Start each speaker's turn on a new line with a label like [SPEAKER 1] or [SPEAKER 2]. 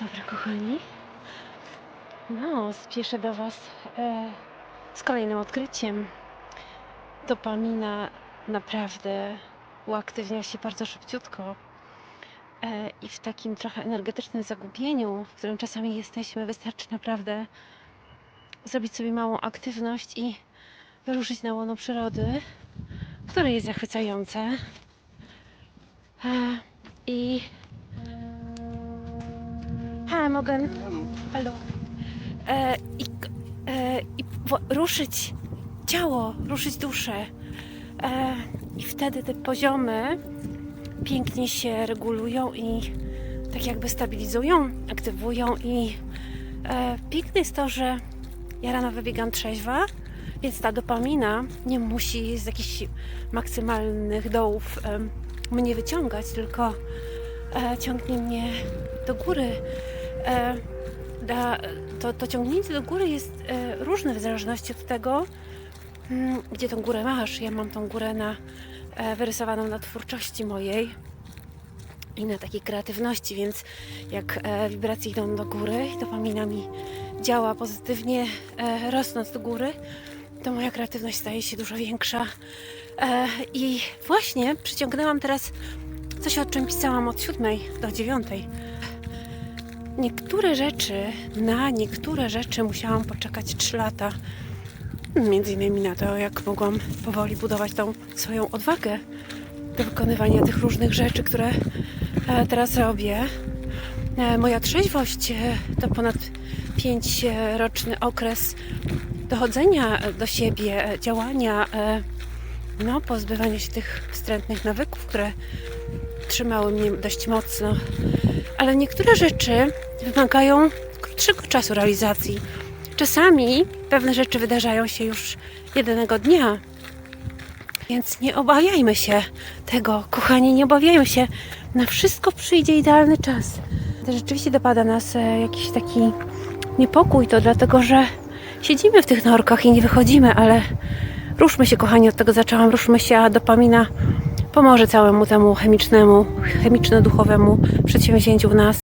[SPEAKER 1] dobry, kochani. No, spieszę do Was e, z kolejnym odkryciem. Dopamina naprawdę uaktywnia się bardzo szybciutko. E, I w takim trochę energetycznym zagubieniu, w którym czasami jesteśmy, wystarczy naprawdę zrobić sobie małą aktywność i wyruszyć na łono przyrody, które jest zachwycające. E, I Hallo. E, i, e, I ruszyć ciało, ruszyć duszę. E, I wtedy te poziomy pięknie się regulują i tak jakby stabilizują, aktywują. I e, piękne jest to, że ja rano wybiegam trzeźwa, więc ta dopamina nie musi z jakichś maksymalnych dołów em, mnie wyciągać, tylko e, ciągnie mnie do góry. E, da, to, to ciągnięcie do góry jest e, różne w zależności od tego, mm, gdzie tą górę masz. Ja mam tą górę na, e, wyrysowaną na twórczości mojej i na takiej kreatywności, więc jak e, wibracje idą do góry, dopamina mi działa pozytywnie, e, rosnąc do góry, to moja kreatywność staje się dużo większa. E, I właśnie przyciągnęłam teraz coś, o czym pisałam od 7 do 9. Niektóre rzeczy, na niektóre rzeczy musiałam poczekać 3 lata. Między innymi na to, jak mogłam powoli budować tą swoją odwagę do wykonywania tych różnych rzeczy, które e, teraz robię. E, Moja trzeźwość e, to ponad 5-roczny okres dochodzenia do siebie, działania, no, pozbywania się tych wstrętnych nawyków, które trzymały mnie dość mocno. Ale niektóre rzeczy wymagają krótszego czasu realizacji. Czasami pewne rzeczy wydarzają się już jednego dnia. Więc nie obawiajmy się tego, kochani, nie obawiajmy się. Na wszystko przyjdzie idealny czas. Rzeczywiście dopada nas e, jakiś taki niepokój, to dlatego, że siedzimy w tych norkach i nie wychodzimy, ale ruszmy się, kochani, od tego zaczęłam, ruszmy się, a dopamina pomoże całemu temu chemicznemu, chemiczno-duchowemu przedsięwzięciu w nas.